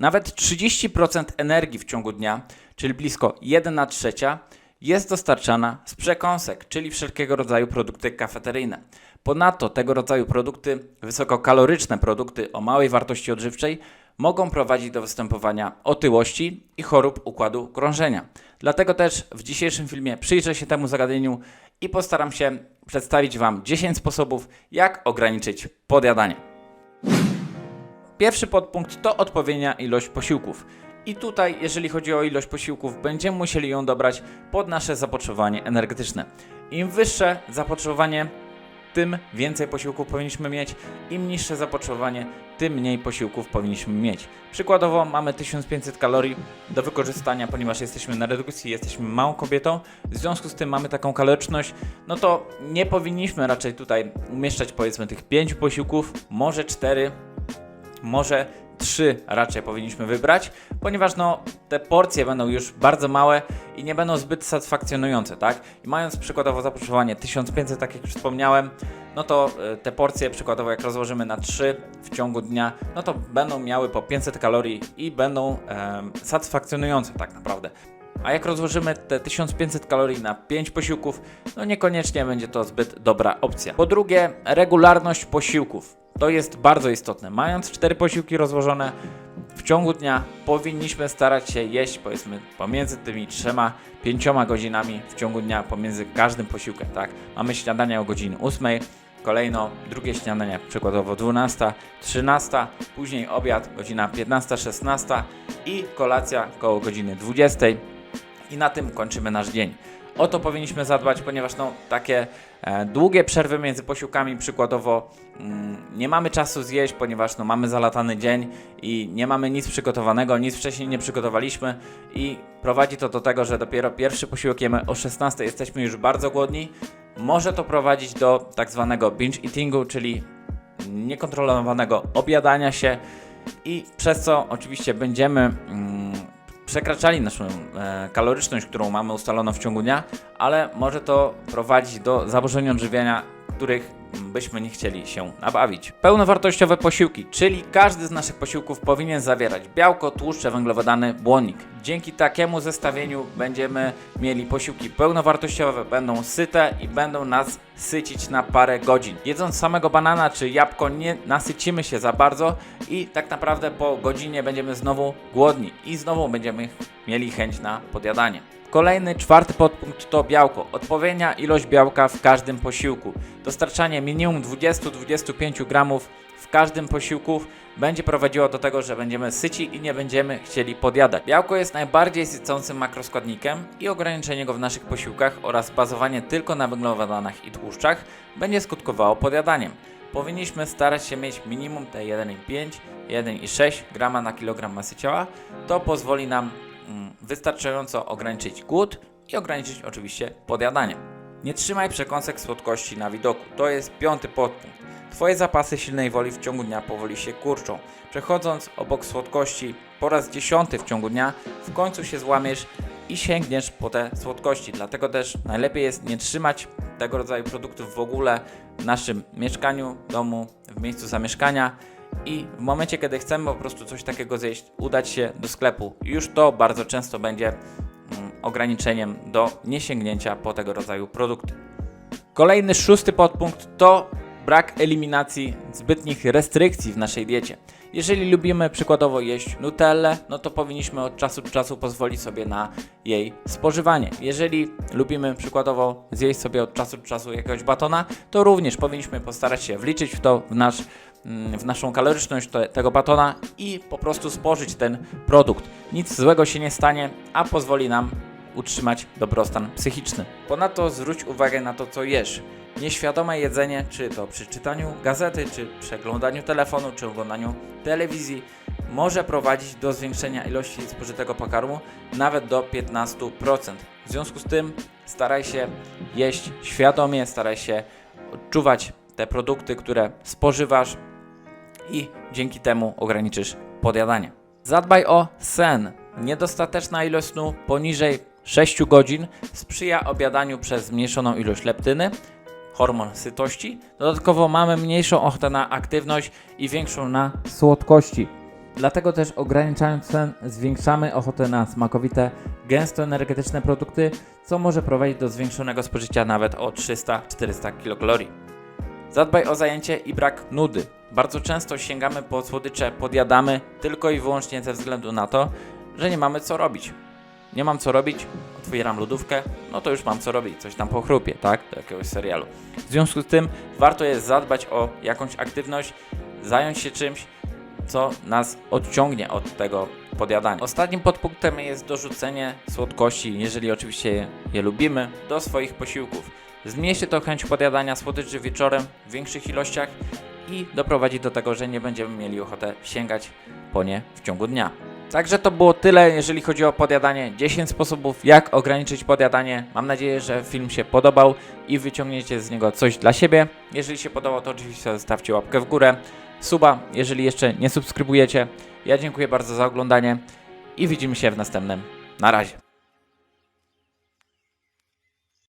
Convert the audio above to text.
Nawet 30% energii w ciągu dnia, czyli blisko 1 trzecia, jest dostarczana z przekąsek, czyli wszelkiego rodzaju produkty kafeteryjne. Ponadto tego rodzaju produkty, wysokokaloryczne produkty o małej wartości odżywczej, mogą prowadzić do występowania otyłości i chorób układu krążenia. Dlatego też w dzisiejszym filmie przyjrzę się temu zagadnieniu i postaram się przedstawić Wam 10 sposobów, jak ograniczyć podjadanie. Pierwszy podpunkt to odpowiednia ilość posiłków. I tutaj, jeżeli chodzi o ilość posiłków, będziemy musieli ją dobrać pod nasze zapotrzebowanie energetyczne. Im wyższe zapotrzebowanie, tym więcej posiłków powinniśmy mieć, im niższe zapotrzebowanie, tym mniej posiłków powinniśmy mieć. Przykładowo mamy 1500 kalorii do wykorzystania, ponieważ jesteśmy na redukcji, jesteśmy małą kobietą, w związku z tym mamy taką kaloryczność, no to nie powinniśmy raczej tutaj umieszczać powiedzmy tych 5 posiłków, może 4, może trzy raczej powinniśmy wybrać, ponieważ no, te porcje będą już bardzo małe i nie będą zbyt satysfakcjonujące, tak? I mając przykładowo zapotrzebowanie 1500, tak jak już wspomniałem, no to y, te porcje przykładowo jak rozłożymy na 3 w ciągu dnia, no to będą miały po 500 kalorii i będą em, satysfakcjonujące tak naprawdę. A jak rozłożymy te 1500 kalorii na 5 posiłków, no niekoniecznie będzie to zbyt dobra opcja. Po drugie, regularność posiłków. To jest bardzo istotne. Mając 4 posiłki rozłożone w ciągu dnia, powinniśmy starać się jeść powiedzmy pomiędzy tymi 3-5 godzinami w ciągu dnia, pomiędzy każdym posiłkiem, tak? Mamy śniadanie o godzinie 8, kolejno drugie śniadanie przykładowo 12, 13, później obiad godzina 15, 16 i kolacja koło godziny 20 i na tym kończymy nasz dzień. O to powinniśmy zadbać, ponieważ no, takie e, długie przerwy między posiłkami, przykładowo mm, nie mamy czasu zjeść, ponieważ no, mamy zalatany dzień i nie mamy nic przygotowanego, nic wcześniej nie przygotowaliśmy i prowadzi to do tego, że dopiero pierwszy posiłek jemy o 16, jesteśmy już bardzo głodni. Może to prowadzić do tak zwanego binge eatingu, czyli niekontrolowanego objadania się i przez co oczywiście będziemy mm, przekraczali naszą e, kaloryczność, którą mamy ustaloną w ciągu dnia, ale może to prowadzić do zaburzeń odżywiania, których byśmy nie chcieli się nabawić. Pełnowartościowe posiłki, czyli każdy z naszych posiłków powinien zawierać białko, tłuszcze, węglowodany, błonnik. Dzięki takiemu zestawieniu będziemy mieli posiłki pełnowartościowe, będą syte i będą nas sycić na parę godzin. Jedząc samego banana czy jabłko nie nasycimy się za bardzo i tak naprawdę po godzinie będziemy znowu głodni i znowu będziemy mieli chęć na podjadanie. Kolejny, czwarty podpunkt to białko. Odpowiednia ilość białka w każdym posiłku. Dostarczanie minimum 20-25 gramów w każdym posiłku będzie prowadziło do tego, że będziemy syci i nie będziemy chcieli podjadać. Białko jest najbardziej sycącym makroskładnikiem i ograniczenie go w naszych posiłkach oraz bazowanie tylko na węglowodanach i tłuszczach będzie skutkowało podjadaniem. Powinniśmy starać się mieć minimum te 1,5, 1,6 grama na kilogram masy ciała. To pozwoli nam wystarczająco ograniczyć głód i ograniczyć oczywiście podjadanie. Nie trzymaj przekąsek słodkości na widoku. To jest piąty podpunkt. Twoje zapasy silnej woli w ciągu dnia powoli się kurczą. Przechodząc obok słodkości po raz dziesiąty w ciągu dnia, w końcu się złamiesz i sięgniesz po te słodkości. Dlatego też najlepiej jest nie trzymać tego rodzaju produktów w ogóle w naszym mieszkaniu, domu, w miejscu zamieszkania i w momencie, kiedy chcemy po prostu coś takiego zjeść, udać się do sklepu. Już to bardzo często będzie mm, ograniczeniem do niesięgnięcia po tego rodzaju produkty. Kolejny szósty podpunkt to brak eliminacji zbytnich restrykcji w naszej diecie. Jeżeli lubimy przykładowo jeść nutellę, no to powinniśmy od czasu do czasu pozwolić sobie na jej spożywanie. Jeżeli lubimy przykładowo zjeść sobie od czasu do czasu jakiegoś batona, to również powinniśmy postarać się wliczyć w to w, nasz, w naszą kaloryczność te, tego batona i po prostu spożyć ten produkt. Nic złego się nie stanie, a pozwoli nam utrzymać dobrostan psychiczny. Ponadto zwróć uwagę na to, co jesz. Nieświadome jedzenie, czy to przy czytaniu gazety, czy przeglądaniu telefonu, czy oglądaniu telewizji, może prowadzić do zwiększenia ilości spożytego pokarmu nawet do 15%. W związku z tym staraj się jeść świadomie, staraj się odczuwać te produkty, które spożywasz i dzięki temu ograniczysz podjadanie. Zadbaj o sen. Niedostateczna ilość snu poniżej 6 godzin sprzyja obiadaniu przez zmniejszoną ilość leptyny, hormon sytości. Dodatkowo mamy mniejszą ochotę na aktywność i większą na słodkości. Dlatego też ograniczając cen zwiększamy ochotę na smakowite, gęsto energetyczne produkty, co może prowadzić do zwiększonego spożycia nawet o 300-400 kilokalorii. Zadbaj o zajęcie i brak nudy. Bardzo często sięgamy po słodycze, podjadamy tylko i wyłącznie ze względu na to, że nie mamy co robić. Nie mam co robić, otwieram lodówkę, no to już mam co robić, coś tam pochrupię, tak? Do jakiegoś serialu. W związku z tym warto jest zadbać o jakąś aktywność, zająć się czymś, co nas odciągnie od tego podjadania. Ostatnim podpunktem jest dorzucenie słodkości, jeżeli oczywiście je, lubimy, do swoich posiłków. Zmniejszy to chęć podjadania słodyczy wieczorem w większych ilościach i doprowadzi do tego, że nie będziemy mieli ochotę sięgać po nie w ciągu dnia. Także to było tyle, jeżeli chodzi o podjadanie. 10 sposobów, jak ograniczyć podjadanie. Mam nadzieję, że film się podobał i wyciągniecie z niego coś dla siebie. Jeżeli się podobał, to oczywiście zostawcie łapkę w górę, suba, jeżeli jeszcze nie subskrybujecie. Ja dziękuję bardzo za oglądanie i widzimy się w następnym. Na razie.